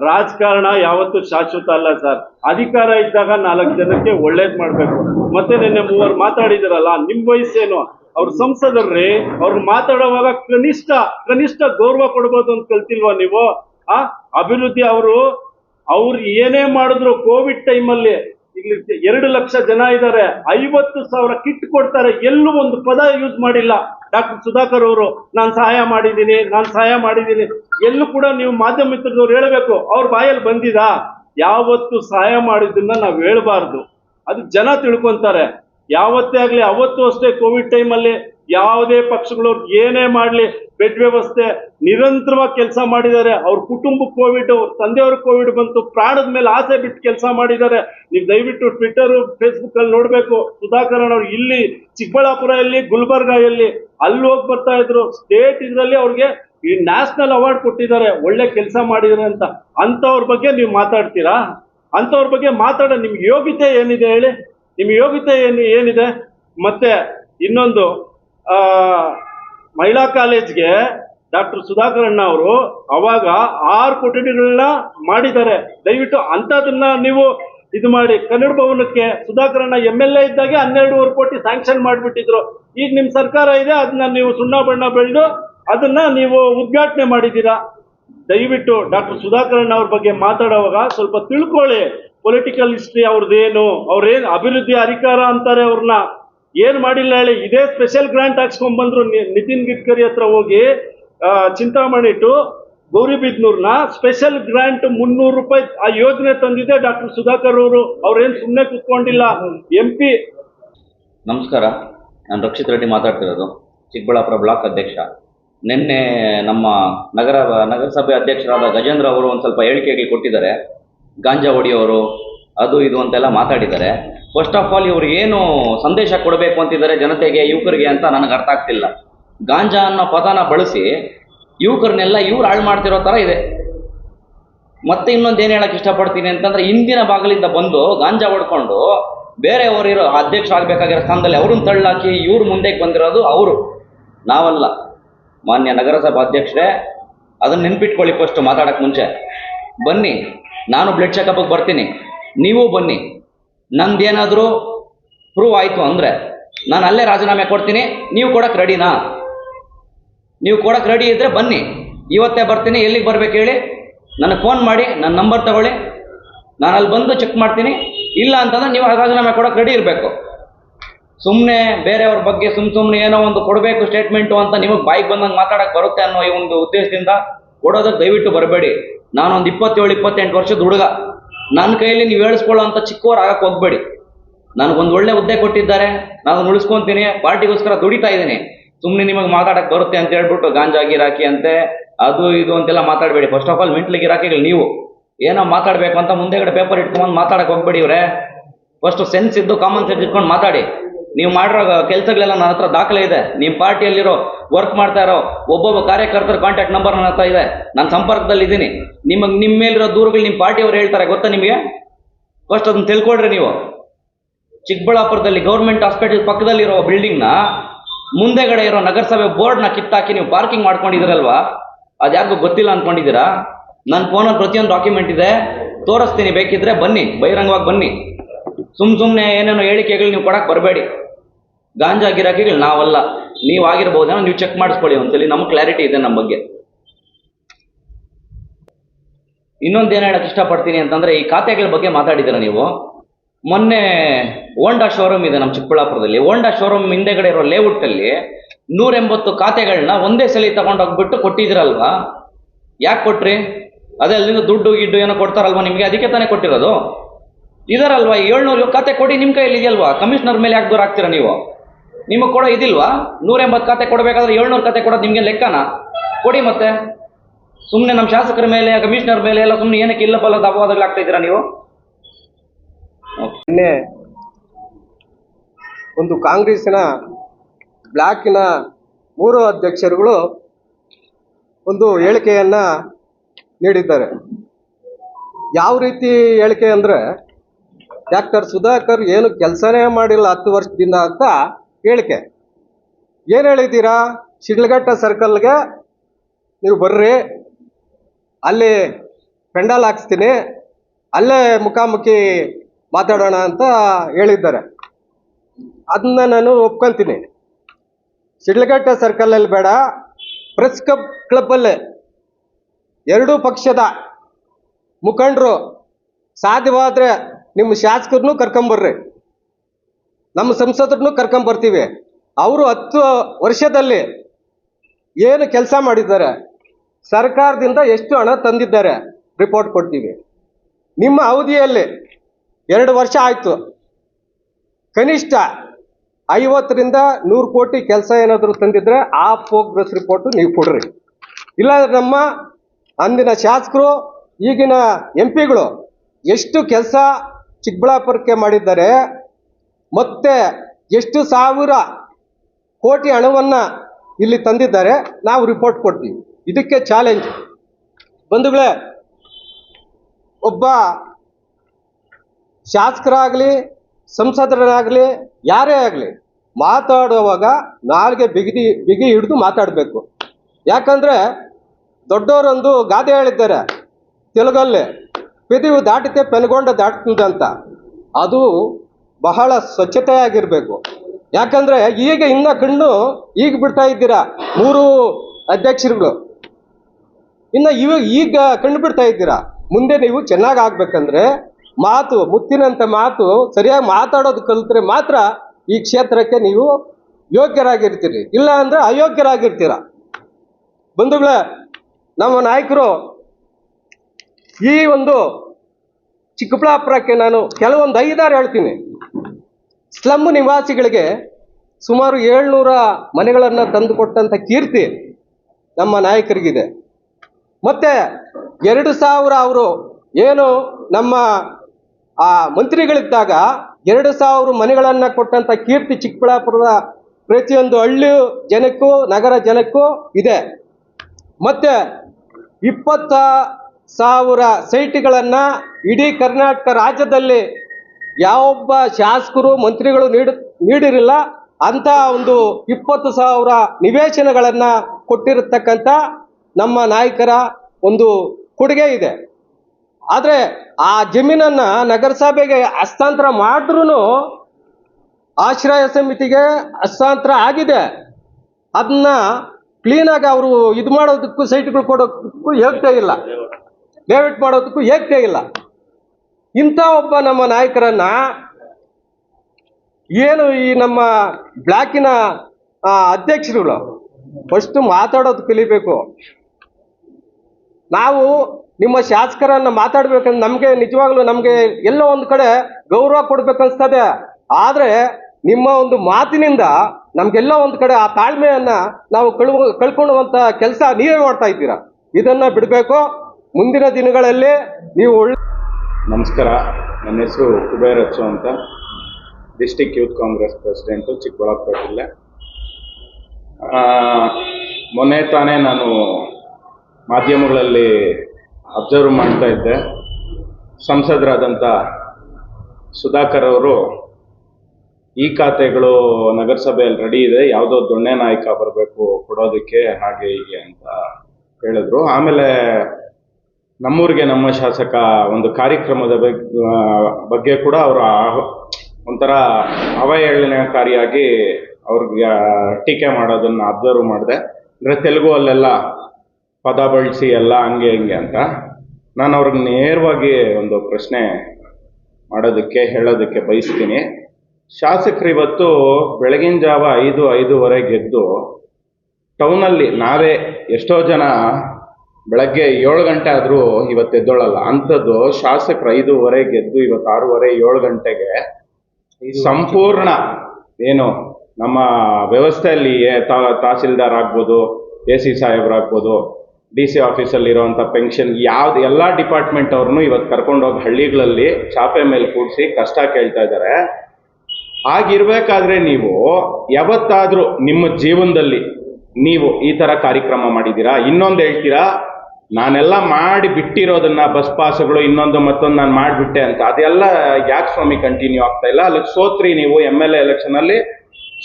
ರಾಜಕಾರಣ ಯಾವತ್ತೂ ಶಾಶ್ವತ ಅಲ್ಲ ಸರ್. ಅಧಿಕಾರ ಇದ್ದಾಗ ನಾಲ್ಕು ಜನಕ್ಕೆ ಒಳ್ಳೇದ್ ಮಾಡ್ಬೇಕು. ಮತ್ತೆ ನಿನ್ನೆ ಮೂವರು ಮಾತಾಡಿದಿರಲ್ಲ, ನಿಮ್ ವಯಸ್ಸೇನು? ಅವ್ರ ಸಂಸದರ್ರಿ, ಅವ್ರು ಮಾತಾಡುವಾಗ ಕನಿಷ್ಠ ಕನಿಷ್ಠ ಗೌರವ ಕೊಡ್ಬೋದು ಅಂತ ಕಲ್ತಿಲ್ವಾ ನೀವು? ಆ, ಅಭಿವೃದ್ಧಿ ಅವರು, ಅವ್ರು ಏನೇ ಮಾಡಿದ್ರು ಕೋವಿಡ್ ಟೈಮಲ್ಲಿ ಇಲ್ಲಿ ಎರಡು ಲಕ್ಷ ಜನ ಇದ್ದಾರೆ. ಐವತ್ತು ಸಾವಿರ ಕಿಟ್ ಕೊಡ್ತಾರೆ. ಎಲ್ಲೂ ಒಂದು ಪದ ಯೂಸ್ ಮಾಡಿಲ್ಲ. ಡಾಕ್ಟರ್ ಸುಧಾಕರ್ ಅವರು, ನಾನು ಸಹಾಯ ಮಾಡಿದ್ದೀನಿ, ನಾನು ಸಹಾಯ ಮಾಡಿದ್ದೀನಿ. ಎಲ್ಲೂ ಕೂಡ ನೀವು ಮಾಧ್ಯಮ ಮಿತ್ರದವ್ರು ಹೇಳಬೇಕು, ಅವ್ರ ಬಾಯಲ್ಲಿ ಬಂದಿದಾ? ಯಾವತ್ತು ಸಹಾಯ ಮಾಡಿದ್ದನ್ನ ನಾವು ಹೇಳಬಾರ್ದು. ಅದು ಜನ ತಿಳ್ಕೊಂತಾರೆ. ಯಾವತ್ತೇ ಆಗಲಿ, ಅವತ್ತು ಅಷ್ಟೇ ಕೋವಿಡ್ ಟೈಮಲ್ಲಿ ಯಾವುದೇ ಪಕ್ಷಗಳು ಏನೇ ಮಾಡಲಿ, ಬೆಡ್ ವ್ಯವಸ್ಥೆ ನಿರಂತರವಾಗಿ ಕೆಲಸ ಮಾಡಿದ್ದಾರೆ. ಅವ್ರ ಕುಟುಂಬ ಕೋವಿಡ್ ತಂದೆಯವ್ರ ಕೋವಿಡ್ ಬಂತು, ಪ್ರಾಣದ ಮೇಲೆ ಆಸೆ ಬಿಟ್ಟು ಕೆಲಸ ಮಾಡಿದ್ದಾರೆ. ನೀವು ದಯವಿಟ್ಟು ಟ್ವಿಟರ್ ಫೇಸ್ಬುಕ್ ಅಲ್ಲಿ ನೋಡಬೇಕು. ಸುಧಾಕರನ್ ಅವ್ರು ಇಲ್ಲಿ ಚಿಕ್ಕಬಳ್ಳಾಪುರ ಇಲ್ಲಿ ಗುಲ್ಬರ್ಗ ಇಲ್ಲಿ ಅಲ್ಲಿ ಹೋಗಿ ಬರ್ತಾ ಇದ್ರು. ಸ್ಟೇಟ್ ಇದರಲ್ಲಿ ಅವ್ರಿಗೆ ಈ ನ್ಯಾಷನಲ್ ಅವಾರ್ಡ್ ಕೊಟ್ಟಿದ್ದಾರೆ. ಒಳ್ಳೆ ಕೆಲಸ ಮಾಡಿದ್ದಾರೆ ಅಂತ. ಅಂಥವ್ರ ಬಗ್ಗೆ ನೀವು ಮಾತಾಡ್ತೀರಾ? ಅಂಥವ್ರ ಬಗ್ಗೆ ಮಾತಾಡೋ ನಿಮ್ಗೆ ಯೋಗ್ಯತೆ ಏನಿದೆ ಹೇಳಿ? ನಿಮ್ಗೆ ಯೋಗ್ಯತೆ ಏನು, ಏನಿದೆ? ಮತ್ತೆ ಇನ್ನೊಂದು ಮಹಿಳಾ ಕಾಲೇಜ್ಗೆ ಡಾಕ್ಟರ್ ಸುಧಾಕರಣ್ಣ ಅವರು ಅವಾಗ ಆರು ಕೊಠಡಿಗಳನ್ನ ಮಾಡಿದ್ದಾರೆ. ದಯವಿಟ್ಟು ಅಂಥದನ್ನ ನೀವು ಇದು ಮಾಡಿ. ಕನ್ನಡ ಭವನಕ್ಕೆ ಸುಧಾಕರಣ್ಣ ಎಂ ಎಲ್ ಎ ಇದ್ದಾಗೆ ಹನ್ನೆರಡೂವರೆ ಕೋಟಿ ಸ್ಯಾಂಕ್ಷನ್ ಮಾಡಿಬಿಟ್ಟಿದ್ರು. ಈಗ ನಿಮ್ಮ ಸರ್ಕಾರ ಇದೆ, ಅದನ್ನ ನೀವು ಸುಣ್ಣ ಬಣ್ಣ ಬೆಳೆದು ಅದನ್ನ ನೀವು ಉದ್ಘಾಟನೆ ಮಾಡಿದ್ದೀರಾ? ದಯವಿಟ್ಟು ಡಾಕ್ಟರ್ ಸುಧಾಕರಣ್ಣ ಅವ್ರ ಬಗ್ಗೆ ಮಾತಾಡುವಾಗ ಸ್ವಲ್ಪ ತಿಳ್ಕೊಳ್ಳಿ. ಪೊಲಿಟಿಕಲ್ ಹಿಸ್ಟ್ರಿ ಅವ್ರದ್ದೇನು, ಅವ್ರೇನು ಅಭಿವೃದ್ಧಿ ಅಧಿಕಾರ ಅಂತಾರೆ ಅವ್ರನ್ನ. ಏನ್ ಮಾಡಿಲ್ಲ ಹೇಳಿ, ಇದೇ ಸ್ಪೆಷಲ್ ಗ್ರಾಂಟ್ ಹಾಕ್ಸ್ಕೊಂಡ್ ಬಂದ್ರು ನಿತಿನ್ ಗಡ್ಕರಿ ಹತ್ರ ಹೋಗಿ ಚಿಂತಾಮಣಿ ಟು ಗೌರಿಬಿದ್ನೂರ್ನ ಸ್ಪೆಷಲ್ ಗ್ರಾಂಟ್ ಮುನ್ನೂರು ರೂಪಾಯಿ ಆ ಯೋಜನೆ ತಂದಿದೆ ಡಾಕ್ಟರ್ ಸುಧಾಕರ್ ಅವರು. ಅವ್ರೇನ್ ಸುಮ್ಮನೆ ಕುತ್ಕೊಂಡಿಲ್ಲ. ಎಂ ಪಿ ನಮಸ್ಕಾರ. ನಾನು ರಕ್ಷಿತ್ ರೆಡ್ಡಿ ಮಾತಾಡ್ತಿರೋದು. ಚಿಕ್ಕಬಳ್ಳಾಪುರ ಬ್ಲಾಕ್ ಅಧ್ಯಕ್ಷ. ನಿನ್ನೆ ನಮ್ಮ ನಗರ, ನಗರಸಭೆ ಅಧ್ಯಕ್ಷರಾದ ಗಜೇಂದ್ರ ಅವರು ಒಂದು ಸ್ವಲ್ಪ ಹೇಳಿಕೆಗಳು ಕೊಟ್ಟಿದ್ದಾರೆ. ಗಾಂಜಾ ಹೊಡಿಯೋರು, ಅದು ಇದು ಅಂತೆಲ್ಲ ಮಾತಾಡಿದ್ದಾರೆ. ಫಸ್ಟ್ ಆಫ್ ಆಲ್ ಇವ್ರು ಏನು ಸಂದೇಶ ಕೊಡಬೇಕು ಅಂತಿದ್ದಾರೆ ಜನತೆಗೆ, ಯುವಕರಿಗೆ ಅಂತ ನನಗೆ ಅರ್ಥ ಆಗ್ತಿಲ್ಲ. ಗಾಂಜಾ ಅನ್ನೋ ಪದನ ಬಳಸಿ ಯುವಕರನ್ನೆಲ್ಲ ಇವ್ರು ಹಾಳು ಮಾಡ್ತಿರೋ ಥರ ಇದೆ. ಮತ್ತೆ ಇನ್ನೊಂದು ಏನು ಹೇಳಕ್ ಇಷ್ಟಪಡ್ತೀನಿ ಅಂತಂದ್ರೆ, ಇಂದಿನ ಭಾಗಲಿಂದ ಬಂದು ಗಾಂಜಾ ಹೊಡ್ಕೊಂಡು ಅಧ್ಯಕ್ಷ ಆಗ್ಬೇಕಾಗಿರೋ ಸ್ಥಾನದಲ್ಲಿ ಅವ್ರನ್ನ ತಳ್ಳಾಕಿ ಇವ್ರು ಮುಂದೆ ಬಂದಿರೋದು ಅವರು. ನಾವಲ್ಲ. ಮಾನ್ಯ ನಗರಸಭಾ ಅಧ್ಯಕ್ಷರೇ, ಅದನ್ನ ನೆನ್ಪಿಟ್ಕೊಳ್ಳಿ ಫಸ್ಟ್ ಮಾತಾಡಕ್ ಮುಂಚೆ. ಬನ್ನಿ, ನಾನು ಬ್ಲಡ್ ಚೆಕಪ್ಗೆ ಬರ್ತೀನಿ. ನೀವು ಬನ್ನಿ. ನಂದೇನಾದರೂ ಪ್ರೂವ್ ಆಯಿತು ಅಂದರೆ ನಾನು ಅಲ್ಲೇ ರಾಜೀನಾಮೆ ಕೊಡ್ತೀನಿ, ನೀವು ಕೊಡಕ್ಕೆ ರೆಡಿನಾ ನೀವು ಕೊಡಕ್ಕೆ ರೆಡಿ ಇದ್ದರೆ ಬನ್ನಿ. ಇವತ್ತೇ ಬರ್ತೀನಿ, ಎಲ್ಲಿಗೆ ಬರ್ಬೇಕು ಹೇಳಿ? ನನಗೆ ಫೋನ್ ಮಾಡಿ ನನ್ನ ನಂಬರ್ ತಗೊಳ್ಳಿ. ನಾನು ಅಲ್ಲಿ ಬಂದು ಚೆಕ್ ಮಾಡ್ತೀನಿ. ಇಲ್ಲ ಅಂತಂದ್ರೆ ನೀವು ರಾಜೀನಾಮೆ ಕೊಡೋಕೆ ರೆಡಿ ಇರಬೇಕು. ಸುಮ್ಮನೆ ಬೇರೆಯವ್ರ ಬಗ್ಗೆ ಸುಮ್ ಸುಮ್ಮನೆ ಏನೋ ಒಂದು ಕೊಡಬೇಕು ಸ್ಟೇಟ್ಮೆಂಟು ಅಂತ ನಿಮಗೆ ಬಾಯಿಗೆ ಬಂದಂಗೆ ಮಾತಾಡಕ್ಕೆ ಬರುತ್ತೆ ಅನ್ನೋ ಈ ಒಂದು ಉದ್ದೇಶದಿಂದ ಕೊಡೋದಕ್ಕೆ ದಯವಿಟ್ಟು ಬರಬೇಡಿ. ನಾನೊಂದು ಇಪ್ಪತ್ತೇಳು, ಇಪ್ಪತ್ತೆಂಟು ವರ್ಷದ ಹುಡುಗ. ನನ್ನ ಕೈಯಲ್ಲಿ ನೀವು ಹೇಳಿಸ್ಕೊಳ್ಳೋ ಅಂತ ಚಿಕ್ಕವ್ರು ಆಗಕ್ಕೆ ಹೋಗ್ಬೇಡಿ. ನನಗೊಂದು ಒಳ್ಳೆ ಹುದ್ದೆ ಕೊಟ್ಟಿದ್ದಾರೆ. ನಾನು ಉಳಿಸ್ಕೊತೀನಿ. ಪಾರ್ಟಿಗೋಸ್ಕರ ದುಡಿತಾ ಇದ್ದೀನಿ. ಸುಮ್ಮನೆ ನಿಮಗೆ ಮಾತಾಡಕ್ಕೆ ಬರುತ್ತೆ ಅಂತ ಹೇಳ್ಬಿಟ್ಟು ಗಾಂಜಾ ಗಿರಾಕಿ ಅಂತೆ, ಅದು ಇದು ಅಂತೆಲ್ಲ ಮಾತಾಡಬೇಡಿ. ಫಸ್ಟ್ ಆಫ್ ಆಲ್ ಮೆಂಟ್ಲಿ ಗಿರಾಕಿಗಳು ನೀವು. ಏನೋ ಮಾತಾಡಬೇಕು ಅಂತ ಮುಂದೆಗಡೆ ಪೇಪರ್ ಇಟ್ಕೊಂಡು ಮಾತಾಡಕ್ಕೆ ಹೋಗ್ಬೇಡಿ ಇವರೇ. ಫಸ್ಟ್ ಸೆನ್ಸ್ ಇದ್ದು ಕಾಮನ್ ಸೆನ್ಸ್ ಇಟ್ಕೊಂಡು ಮಾತಾಡಿ. ನೀವು ಮಾಡಿರೋ ಕೆಲಸಗಳೆಲ್ಲ ನನ್ನ ಹತ್ರ ದಾಖಲೆ ಇದೆ. ನಿಮ್ಮ ಪಾರ್ಟಿಯಲ್ಲಿರೋ ವರ್ಕ್ ಮಾಡ್ತಾ ಇರೋ ಒಬ್ಬೊಬ್ಬ ಕಾರ್ಯಕರ್ತರ ಕಾಂಟ್ಯಾಕ್ಟ್ ನಂಬರ್ ನನ್ನ ಹತ್ರ ಇದೆ. ನಾನು ಸಂಪರ್ಕದಲ್ಲಿ ಇದ್ದೀನಿ. ನಿಮಗೆ ನಿಮ್ಮ ಮೇಲಿರೋ ದೂರುಗಳು ನಿಮ್ಮ ಪಾರ್ಟಿಯವರು ಹೇಳ್ತಾರೆ, ಗೊತ್ತಾ ನಿಮಗೆ? ಫಸ್ಟ್ ಅದನ್ನ ತಿಳ್ಕೊಳ್ರಿ ನೀವು. ಚಿಕ್ಕಬಳ್ಳಾಪುರದಲ್ಲಿ ಗೌರ್ಮೆಂಟ್ ಹಾಸ್ಪಿಟಲ್ ಪಕ್ಕದಲ್ಲಿರೋ ಬಿಲ್ಡಿಂಗ್ನ ಮುಂದೆಗಡೆ ಇರೋ ನಗರಸಭೆ ಬೋರ್ಡ್ನ ಕಿತ್ತಾಕಿ ನೀವು ಪಾರ್ಕಿಂಗ್ ಮಾಡ್ಕೊಂಡಿದ್ದೀರಲ್ವಾ? ಅದು ಗೊತ್ತಿಲ್ಲ ಅನ್ಕೊಂಡಿದ್ದೀರಾ? ನನ್ನ ಫೋನಲ್ಲಿ ಪ್ರತಿಯೊಂದು ಡಾಕ್ಯುಮೆಂಟ್ ಇದೆ. ತೋರಿಸ್ತೀನಿ, ಬೇಕಿದ್ರೆ ಬನ್ನಿ, ಬಹಿರಂಗವಾಗಿ ಬನ್ನಿ. ಸುಮ್ ಸುಮ್ಮನೆ ಏನೇನೋ ಹೇಳಿಕೆಗಳು ನೀವು ಕೊಡಕ್ಕೆ ಬರಬೇಡಿ. ಗಾಂಜಾ ಗಿರಾಕಿಗಳು ನಾವಲ್ಲ. ನೀವು ಆಗಿರ್ಬೋದೇನೋ ನೀವು ಚೆಕ್ ಮಾಡಿಸ್ಕೊಳ್ಳಿ ಒಂದ್ಸಲಿ. ನಮ್ಗೆ ಕ್ಲಾರಿಟಿ ಇದೆ ನಮ್ಮ ಬಗ್ಗೆ. ಇನ್ನೊಂದು ಏನು ಹೇಳಕ್ ಇಷ್ಟಪಡ್ತೀನಿ ಅಂತಂದ್ರೆ ಈ ಖಾತೆಗಳ ಬಗ್ಗೆ ಮಾತಾಡಿದ್ದೀರಾ ನೀವು? ಮೊನ್ನೆ ಓಂಡಾ ಶೋರೂಮ್ ಇದೆ ನಮ್ಮ ಚಿಕ್ಕಬಳ್ಳಾಪುರದಲ್ಲಿ. ಓಂಡಾ ಶೋರೂಮ್ ಹಿಂದೆಗಡೆ ಇರೋ ಲೇಔಟ್ ಅಲ್ಲಿ ನೂರ ಎಂಬತ್ತು ಖಾತೆಗಳನ್ನ ಒಂದೇ ಸಲ ತಗೊಂಡೋಗ್ಬಿಟ್ಟು ಕೊಟ್ಟಿದ್ರಲ್ವಾ ಯಾಕೆ ಕೊಟ್ರಿ? ಅದೇ ಅಲ್ಲಿಂದ ದುಡ್ಡು, ಗಿಡ್ಡು ಏನೋ ಕೊಡ್ತಾರಲ್ವಾ ನಿಮಗೆ? ಅದಕ್ಕೆ ತಾನೇ ಕೊಟ್ಟಿರೋದು? ಇದರಲ್ವಾ ಏಳ್ನೂರು ಖಾತೆ ಕೊಡಿ ನಿಮ್ಮ ಕೈಯಲ್ಲಿ ಇದೆಯಲ್ವಾ ಕಮಿಷನರ್ ಮೇಲೆ ಯಾಕೆ ದೂರ ಆಗ್ತೀರಾ ನೀವು? ನಿಮಗೆ ಕೊಡೋ ಇದಿಲ್ವಾ? ನೂರ ಎಂಬತ್ತು ಖಾತೆ ಕೊಡಬೇಕಾದ್ರೆ ಏಳ್ನೂರು ಖಾತೆ ಕೊಡೋದು ನಿಮಗೆ ಲೆಕ್ಕನಾ? ಕೊಡಿ ಮತ್ತೆ. ಸುಮ್ಮನೆ ನಮ್ಮ ಶಾಸಕರ ಮೇಲೆ ಕಮಿಷನರ್ ಮೇಲೆ ಎಲ್ಲ ಸುಮ್ಮನೆ ಏನಕ್ಕೆ ಇಲ್ಲ ಬಲ್ಲದ ಅಪವಾದಗಳಾಗ್ತಾ ಇದ್ದೀರಾ ನೀವು? ಒಂದು ಕಾಂಗ್ರೆಸ್ಸಿನ ಬ್ಲಾಕಿನ ಮೂರು ಅಧ್ಯಕ್ಷರುಗಳು ಒಂದು ಹೇಳಿಕೆಯನ್ನು ನೀಡಿದ್ದಾರೆ. ಯಾವ ರೀತಿ ಹೇಳಿಕೆ ಅಂದರೆ ಡಾಕ್ಟರ್ ಸುಧಾಕರ್ ಏನು ಕೆಲಸನೇ ಮಾಡಿಲ್ಲ ಹತ್ತು ವರ್ಷದಿಂದ ಅಂತ ಹೇಳಿಕೆ. ಏನು ಹೇಳಿದ್ದೀರಾ? ಶಿಡ್ಲಘಟ್ಟ ಸರ್ಕಲ್ಗೆ ನೀವು ಬರ್ರಿ. ಅಲ್ಲಿ ಪೆಂಡಲ್ ಹಾಕ್ಸ್ತೀನಿ. ಅಲ್ಲೇ ಮುಖಾಮುಖಿ ಮಾತಾಡೋಣ ಅಂತ ಹೇಳಿದ್ದಾರೆ. ಅದನ್ನ ನಾನು ಒಪ್ಕೊಂತೀನಿ. ಶಿಡ್ಲಘಟ್ಟ ಸರ್ಕಲಲ್ಲಿ ಬೇಡ. ಪ್ರೆಸ್ ಕ್ಲಬ್ ಕ್ಲಬ್ಬಲ್ಲೇ ಎರಡೂ ಪಕ್ಷದ ಮುಖಂಡರು ಸಾಧ್ಯವಾದರೆ ನಿಮ್ಮ ಶಾಸಕರನ್ನು ಕರ್ಕೊಂಬರ್ರಿ. ನಮ್ಮ ಸಂಸದರನ್ನು ಕರ್ಕೊಂಬರ್ತೀವಿ. ಅವರು ಹತ್ತು ವರ್ಷದಲ್ಲಿ ಏನು ಕೆಲಸ ಮಾಡಿದ್ದಾರೆ. ಸರ್ಕಾರದಿಂದ ಎಷ್ಟು ಹಣ ತಂದಿದ್ದಾರೆ ರಿಪೋರ್ಟ್ ಕೊಡ್ತೀವಿ. ನಿಮ್ಮ ಅವಧಿಯಲ್ಲಿ ಎರಡು ವರ್ಷ ಆಯಿತು. ಕನಿಷ್ಠ ಐವತ್ತರಿಂದ ನೂರು ಕೋಟಿ ಕೆಲಸ ಏನಾದರೂ ತಂದಿದ್ರೆ ಆ ಪ್ರೋಗ್ರೆಸ್ ರಿಪೋರ್ಟು ನೀವು ಕೊಡ್ರಿ. ಇಲ್ಲಾಂದ್ರೆ ನಮ್ಮ ಅಂದಿನ ಶಾಸಕರು, ಈಗಿನ ಎಂ ಪಿಗಳು ಎಷ್ಟು ಕೆಲಸ ಚಿಕ್ಕಬಳ್ಳಾಪುರಕ್ಕೆ ಮಾಡಿದ್ದಾರೆ. ಮತ್ತೆ ಎಷ್ಟು ಸಾವಿರ ಕೋಟಿ ಹಣವನ್ನು ಇಲ್ಲಿ ತಂದಿದ್ದಾರೆ, ನಾವು ರಿಪೋರ್ಟ್ ಕೊಡ್ತೀವಿ. ಇದಕ್ಕೆ ಚಾಲೆಂಜ್ ಬಂಧುಗಳೇ, ಒಬ್ಬ ಶಾಸಕರಾಗಲಿ ಸಂಸದರಾಗಲಿ ಯಾರೇ ಆಗಲಿ, ಮಾತಾಡುವಾಗ ನಾಲ್ಗೆ ಬಿಗಿದಿ, ಬಿಗಿ ಹಿಡಿದು ಮಾತಾಡಬೇಕು. ಯಾಕಂದರೆ ದೊಡ್ಡವರೊಂದು ಗಾದೆ ಹೇಳಿದ್ದಾರೆ, ತೆಲುಗಲ್ಲಿ. ಪೆದವು ದಾಟಿತೆ ಪೆನ್ಗೊಂಡ ದಾಟ್ತದೆ ಅಂತ ಅದು ಬಹಳ ಸ್ವಚ್ಛತೆಯಾಗಿರಬೇಕು. ಯಾಕಂದರೆ ಈಗ ಇನ್ನ ಕಣ್ಣು ಈಗ ಬಿಡ್ತಾ ಇದ್ದೀರಾ? ಮೂರು ಅಧ್ಯಕ್ಷರುಗಳು. ಇನ್ನು ಇವಾಗ ಈಗ ಕಣ್ಣು ಬಿಡ್ತಾ ಇದ್ದೀರಾ? ಮುಂದೆ ನೀವು ಚೆನ್ನಾಗಿ ಆಗ್ಬೇಕಂದ್ರೆ ಮಾತು, ಮುತ್ತಿನಂತ ಮಾತು, ಸರಿಯಾಗಿ ಮಾತಾಡೋದು ಕಲಿತ್ರೆ ಮಾತ್ರ ಈ ಕ್ಷೇತ್ರಕ್ಕೆ ನೀವು ಯೋಗ್ಯರಾಗಿರ್ತೀರಿ. ಇಲ್ಲ ಅಂದ್ರೆ ಅಯೋಗ್ಯರಾಗಿರ್ತೀರ? ಬಂಧುಗಳೇ, ನಮ್ಮ ನಾಯಕರು ಈ ಒಂದು ಚಿಕ್ಕಬಳ್ಳಾಪುರಕ್ಕೆ ನಾನು ಕೆಲವೊಂದು ಐದಾರು ಹೇಳ್ತೀನಿ. ಸ್ಲಮ್ ನಿವಾಸಿಗಳಿಗೆ ಸುಮಾರು ಏಳ್ನೂರ ಮನೆಗಳನ್ನು ತಂದುಕೊಟ್ಟಂಥ ಕೀರ್ತಿ ನಮ್ಮ ನಾಯಕರಿಗಿದೆ. ಮತ್ತೆ ಎರಡು ಸಾವಿರ ಅವರು ಏನು ನಮ್ಮ ಆ ಮಂತ್ರಿಗಳಿದ್ದಾಗ ಎರಡು ಸಾವಿರ ಮನೆಗಳನ್ನು ಕೊಟ್ಟಂಥ ಕೀರ್ತಿ ಚಿಕ್ಕಬಳ್ಳಾಪುರದ ಪ್ರತಿಯೊಂದು ಹಳ್ಳಿ ಜನಕ್ಕೂ ನಗರ ಜನಕ್ಕೂ ಇದೆ. ಮತ್ತೆ ಇಪ್ಪತ್ತ ಸಾವಿರ ಸೈಟ್ಗಳನ್ನು ಇಡೀ ಕರ್ನಾಟಕ ರಾಜ್ಯದಲ್ಲಿ ಯಾವೊಬ್ಬ ಶಾಸಕರು, ಮಂತ್ರಿಗಳು ನೀಡ, ನೀಡಿರಲಿಲ್ಲ. ಅಂತ ಒಂದು ಇಪ್ಪತ್ತು ಸಾವಿರ ನಿವೇಶನಗಳನ್ನು ಕೊಟ್ಟಿರತಕ್ಕಂಥ ನಮ್ಮ ನಾಯಕರ ಒಂದು ಕೊಡುಗೆ ಇದೆ. ಆದರೆ ಆ ಜಮೀನನ್ನ ನಗರಸಭೆಗೆ ಹಸ್ತಾಂತರ ಮಾಡಿದ್ರೂ ಆಶ್ರಯ ಸಮಿತಿಗೆ ಹಸ್ತಾಂತರ ಆಗಿದೆ. ಅದನ್ನ ಕ್ಲೀನಾಗಿ ಅವರು ಇದು ಮಾಡೋದಕ್ಕೂ ಸೈಟ್ಗಳು ಕೊಡೋದಕ್ಕೂ ಹೇಳ್ತಾ ಇಲ್ಲ. ಡೇವಿಟ್ ಮಾಡೋದಕ್ಕೂ ಏಕ್ತೇ ಇಲ್ಲ? ಇಂಥ ಒಬ್ಬ ನಮ್ಮ ನಾಯಕರನ್ನ ಏನು ಈ ನಮ್ಮ ಬ್ಲಾಕಿನ ಅಧ್ಯಕ್ಷರುಗಳು ಫಸ್ಟ್ ಮಾತಾಡೋದು ಕಲಿಬೇಕು. ನಾವು ನಿಮ್ಮ ಶಾಸಕರನ್ನ ಮಾತಾಡ್ಬೇಕಂದ್ರೆ ನಮಗೆ ನಿಜವಾಗ್ಲೂ ನಮಗೆ ಎಲ್ಲೋ ಒಂದು ಕಡೆ ಗೌರವ ಕೊಡ್ಬೇಕನ್ಸ್ತದೆ ಆದರೆ ನಿಮ್ಮ ಒಂದು ಮಾತಿನಿಂದ ನಮ್ಗೆಲ್ಲ ಒಂದು ಕಡೆ ಆ ತಾಳ್ಮೆಯನ್ನ ನಾವು ಕಳ್ ಕಳ್ಕೊಳ್ಳುವಂತ ಕೆಲಸ ನೀವೇ ಮಾಡ್ತಾ ಇದ್ದೀರಾ? ಇದನ್ನ ಬಿಡಬೇಕು. ಮುಂದಿನ ದಿನಗಳಲ್ಲಿ ನೀವು ಒಳ್ಳೆ ನಮಸ್ಕಾರ. ನನ್ನ ಹೆಸರು ಕುಬೇರ್ ಅಚ್ಚು ಅಂತ. District youth Congress president Chikkaballapur ಜಿಲ್ಲೆ. ಮೊನ್ನೆ ತಾನೇ ನಾನು ಮಾಧ್ಯಮಗಳಲ್ಲಿ ಅಬ್ಸರ್ವ್ ಮಾಡ್ತಾ ಇದ್ದೆ. ಸಂಸದರಾದಂಥ ಸುಧಾಕರ್ ಅವರು, ಈ ಖಾತೆಗಳು ನಗರಸಭೆಯಲ್ಲಿ ರೆಡಿ ಇದೆ. ಯಾವುದೋ ದೊಣ್ಣೆ ನಾಯಕ ಬರಬೇಕು, ಕೊಡೋದಕ್ಕೆ ಹಾಗೆ ಹೀಗೆ ಅಂತ ಹೇಳಿದ್ರು. ಆಮೇಲೆ ನಮ್ಮೂರಿಗೆ ನಮ್ಮ ಶಾಸಕ ಒಂದು ಕಾರ್ಯಕ್ರಮದ ಬಗ್- ಬಗ್ಗೆ ಕೂಡ ಅವರು ಒಂಥರ ಅವಹೇಳನಕಾರಿಯಾಗಿ ಅವ್ರಿಗೆ ಟೀಕೆ ಮಾಡೋದನ್ನು ಅಬ್ಸರ್ವ್ ಮಾಡಿದೆ. ಅಂದರೆ ತೆಲುಗು ಅಲ್ಲೆಲ್ಲ ಪದ ಬಳಸಿ ಎಲ್ಲ ಹಂಗೆ ಹಿಂಗೆ ಅಂತ. ನಾನು ಅವ್ರಿಗೆ ನೇರವಾಗಿ ಒಂದು ಪ್ರಶ್ನೆ ಮಾಡೋದಕ್ಕೆ, ಹೇಳೋದಕ್ಕೆ ಬಯಸ್ತೀನಿ. ಶಾಸಕರು ಇವತ್ತು ಬೆಳಗಿನ ಜಾವ ಐದು ಐದೂವರೆಗೆ ಎದ್ದು ಟೌನಲ್ಲಿ ನಾವೇ ಎಷ್ಟೋ ಜನ ಬೆಳಗ್ಗೆ ಏಳು ಗಂಟೆ ಆದರೂ ಇವತ್ತು ಎದ್ದೊಳಲ್ಲ. ಅಂಥದ್ದು ಶಾಸಕರು ಐದೂವರೆ ಗೆದ್ದು ಇವತ್ತು ಆರೂವರೆ ಏಳು ಗಂಟೆಗೆ ಸಂಪೂರ್ಣ ಏನು ನಮ್ಮ ವ್ಯವಸ್ಥೆಯಲ್ಲಿ ತಹಸೀಲ್ದಾರ್ ಆಗ್ಬೋದು ಎ ಸಿ ಸಾಹೇಬ್ರಾಗ್ಬೋದು ಡಿ ಸಿ ಆಫೀಸಲ್ಲಿ ಇರೋವಂಥ ಪೆನ್ಷನ್ ಯಾವ್ದು ಎಲ್ಲ ಡಿಪಾರ್ಟ್ಮೆಂಟ್ ಅವ್ರನ್ನೂ ಇವತ್ತು ಕರ್ಕೊಂಡೋಗಿ ಹಳ್ಳಿಗಳಲ್ಲಿ ಚಾಪೆ ಮೇಲೆ ಕೂಡಿಸಿ ಕಷ್ಟ ಕೇಳ್ತಾ ಇದ್ದಾರೆ. ಆಗಿರ್ಬೇಕಾದ್ರೆ ನೀವು ಯಾವತ್ತಾದರೂ ನಿಮ್ಮ ಜೀವನದಲ್ಲಿ ನೀವು ಈ ಥರ ಕಾರ್ಯಕ್ರಮ ಮಾಡಿದ್ದೀರಾ? ಇನ್ನೊಂದು ಹೇಳ್ತೀರಾ? ನಾನೆಲ್ಲ ಮಾಡಿ ಬಿಟ್ಟಿರೋದನ್ನ ಬಸ್ ಪಾಸ್ಗಳು ಇನ್ನೊಂದು ಮತ್ತೊಂದು ನಾನು ಮಾಡಿಬಿಟ್ಟೆ ಅಂತ. ಅದೆಲ್ಲ ಯಾಕೆ ಸ್ವಾಮಿ ಕಂಟಿನ್ಯೂ ಆಗ್ತಾ ಇಲ್ಲ? ಅಲ್ಲಿಗೆ ಸೋತ್ರಿ ನೀವು ಎಂ ಎಲ್ ಎ ಎಲೆಕ್ಷನಲ್ಲಿ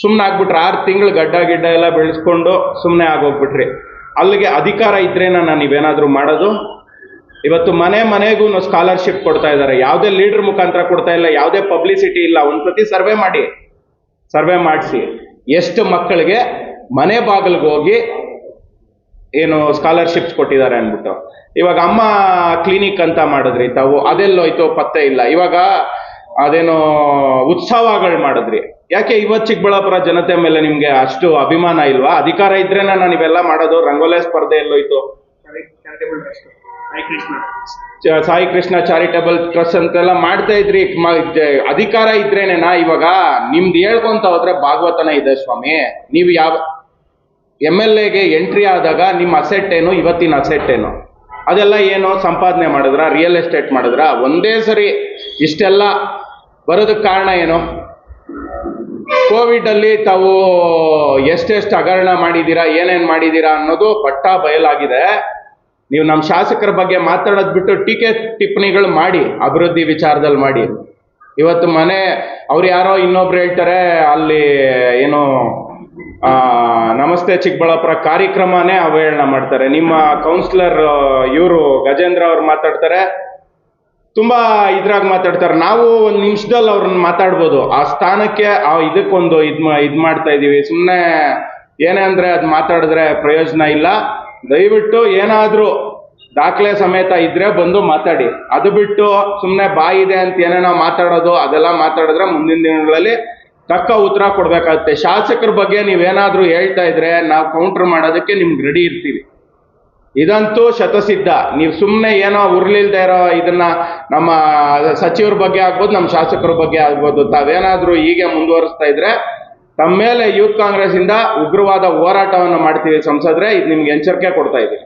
ಸುಮ್ಮನೆ ಆಗ್ಬಿಟ್ರೆ ಆರು ತಿಂಗಳು ಗಡ್ಡ ಗಿಡ್ಡ ಎಲ್ಲ ಬೆಳೆಸ್ಕೊಂಡು ಸುಮ್ಮನೆ ಆಗೋಗ್ಬಿಟ್ರಿ. ಅಲ್ಲಿಗೆ ಅಧಿಕಾರ ಇದ್ರೇನ ನಾನು ನೀವೇನಾದ್ರೂ ಮಾಡೋದು? ಇವತ್ತು ಮನೆ ಮನೆಗೂ ಸ್ಕಾಲರ್ಶಿಪ್ ಕೊಡ್ತಾ ಇದ್ದಾರೆ ಯಾವುದೇ ಲೀಡರ್ ಮುಖಾಂತರ ಕೊಡ್ತಾ ಇಲ್ಲ, ಯಾವುದೇ ಪಬ್ಲಿಸಿಟಿ ಇಲ್ಲ. ಒಂದ್ಸತಿ ಸರ್ವೆ ಮಾಡಿ. ಸರ್ವೆ ಮಾಡಿಸಿ. ಎಷ್ಟು ಮಕ್ಕಳಿಗೆ ಮನೆ ಬಾಗಿಲಿಗೆ ಹೋಗಿ ಏನು ಸ್ಕಾಲರ್ಶಿಪ್ಸ್ ಕೊಟ್ಟಿದ್ದಾರೆ ಅಂದ್ಬಿಟ್ಟು. ಇವಾಗ ಅಮ್ಮ ಕ್ಲಿನಿಕ್ ಅಂತ ಮಾಡಿದ್ರಿ ತಾವು ಅದೆಲ್ಲೋಯ್ತು ಪತ್ತೆ ಇಲ್ಲ. ಇವಾಗ ಅದೇನೋ ಉತ್ಸವಗಳು ಮಾಡಿದ್ರಿ. ಯಾಕೆ ಇವತ್ತು ಚಿಕ್ಕಬಳ್ಳಾಪುರ ಜನತೆ ಮೇಲೆ ನಿಮ್ಗೆ ಅಷ್ಟು ಅಭಿಮಾನ ಇಲ್ವಾ? ಅಧಿಕಾರ ಇದ್ರೇನ ನಾನು ಇವೆಲ್ಲ ಮಾಡೋದು? ರಂಗೋಲೆ ಸ್ಪರ್ಧೆ ಎಲ್ಲೋಯ್ತು. ಸಾಯಿ ಕೃಷ್ಣ ಚಾರಿಟಬಲ್ ಟ್ರಸ್ಟ್ ಅಂತೆಲ್ಲ ಮಾಡ್ತಾ ಇದ್ರಿ. ಅಧಿಕಾರ ಇದ್ರೇನೇನಾ ಇವಾಗ? ನಿಮ್ದು ಹೇಳ್ಕೊಂತ ಹೋದ್ರೆ ಭಾಗವತನ ಇದೆ ಸ್ವಾಮಿ. ನೀವು ಯಾವ ಎಂ ಎಲ್ ಎಗೆ ಎಂಟ್ರಿ ಆದಾಗ ನಿಮ್ಮ ಅಸೆಟ್ ಏನು, ಇವತ್ತಿನ ಅಸೆಟ್ ಏನು? ಅದೆಲ್ಲ ಏನು ಸಂಪಾದನೆ ಮಾಡಿದ್ರ ರಿಯಲ್ ಎಸ್ಟೇಟ್ ಮಾಡಿದ್ರ? ಒಂದೇ ಸರಿ ಇಷ್ಟೆಲ್ಲ ಬರೋದಕ್ಕೆ ಕಾರಣ ಏನು? ಕೋವಿಡ್ ಅಲ್ಲಿ ತಾವು ಎಷ್ಟೆಷ್ಟು ಹಗರಣ ಮಾಡಿದ್ದೀರಾ, ಏನೇನ್ ಮಾಡಿದ್ದೀರಾ ಅನ್ನೋದು ಪಟ್ಟ ಬಯಲಾಗಿದೆ. ನೀವು ನಮ್ಮ ಶಾಸಕರ ಬಗ್ಗೆ ಮಾತಾಡೋದು ಬಿಟ್ಟು ಟೀಕೆ ಟಿಪ್ಪಣಿಗಳು ಮಾಡಿ, ಅಭಿವೃದ್ಧಿ ವಿಚಾರದಲ್ಲಿ ಮಾಡಿ. ಇವತ್ತು ಮನೆ, ಅವ್ರು ಯಾರೋ ಇನ್ನೊಬ್ರು ಹೇಳ್ತಾರೆ, ಅಲ್ಲಿ ಏನು ನಮಸ್ತೆ ಚಿಕ್ಕಬಳ್ಳಾಪುರ ಕಾರ್ಯಕ್ರಮನೇ ಅವಹೇಳನ ಮಾಡ್ತಾರೆ. ನಿಮ್ಮ ಕೌನ್ಸಿಲರ್ ಇವರು ಗಜೇಂದ್ರ ಅವ್ರು ಮಾತಾಡ್ತಾರೆ. ತುಂಬಾ ಇದ್ರಾಗ ಮಾತಾಡ್ತಾರೆ. ನಾವು ಒಂದು ನಿಮಿಷದಲ್ಲಿ ಅವ್ರನ್ನ ಮಾತಾಡ್ಬೋದು. ಆ ಸ್ಥಾನಕ್ಕೆ, ಆ ಇದಕ್ಕೊಂದು ಇದ್ ಇದ್ ಮಾಡ್ತಾ ಇದೀವಿ. ಸುಮ್ಮನೆ ಏನೇ ಅಂದ್ರೆ ಅದು ಮಾತಾಡಿದ್ರೆ ಪ್ರಯೋಜನ ಇಲ್ಲ. ದಯವಿಟ್ಟು ಏನಾದರೂ ದಾಖಲೆ ಸಮೇತ ಇದ್ರೆ ಬಂದು ಮಾತಾಡಿ. ಅದು ಬಿಟ್ಟು ಸುಮ್ಮನೆ ಬಾಯಿದೆ ಅಂತ ಏನೇನೋ ಮಾತಾಡೋದು, ಅದೆಲ್ಲ ಮಾತಾಡಿದ್ರೆ ಮುಂದಿನ ದಿನಗಳಲ್ಲಿ ತಕ್ಕ ಉತ್ತರ ಕೊಡ್ಬೇಕಾಗುತ್ತೆ. ಶಾಸಕರ ಬಗ್ಗೆ ನೀವೇನಾದ್ರೂ ಹೇಳ್ತಾ ಇದ್ರೆ ನಾವು ಕೌಂಟರ್ ಮಾಡೋದಕ್ಕೆ ನಿಮ್ಗೆ ರೆಡಿ ಇರ್ತೀವಿ. ಇದಂತೂ ಶತಸಿದ್ಧ. ನೀವು ಸುಮ್ಮನೆ ಏನೋ ಉರ್ಲಿಲ್ದೇ ಇರೋ ಇದನ್ನ ನಮ್ಮ ಸಚಿವರ ಬಗ್ಗೆ ಆಗ್ಬೋದು, ನಮ್ಮ ಶಾಸಕರ ಬಗ್ಗೆ ಆಗ್ಬೋದು. ತಾವೇನಾದ್ರೂ ಹೀಗೆ ಮುಂದುವರಿಸ್ತಾ ಇದ್ರೆ ತಮ್ಮ ಮೇಲೆ ಯೂತ್ ಕಾಂಗ್ರೆಸ್ ಇಂದ ಉಗ್ರವಾದ ಹೋರಾಟವನ್ನು ಮಾಡ್ತೀವಿ ಸಂಸದ್ರೆ, ಇದು ನಿಮ್ಗೆ ಎಚ್ಚರಿಕೆ ಕೊಡ್ತಾ ಇದ್ದೀನಿ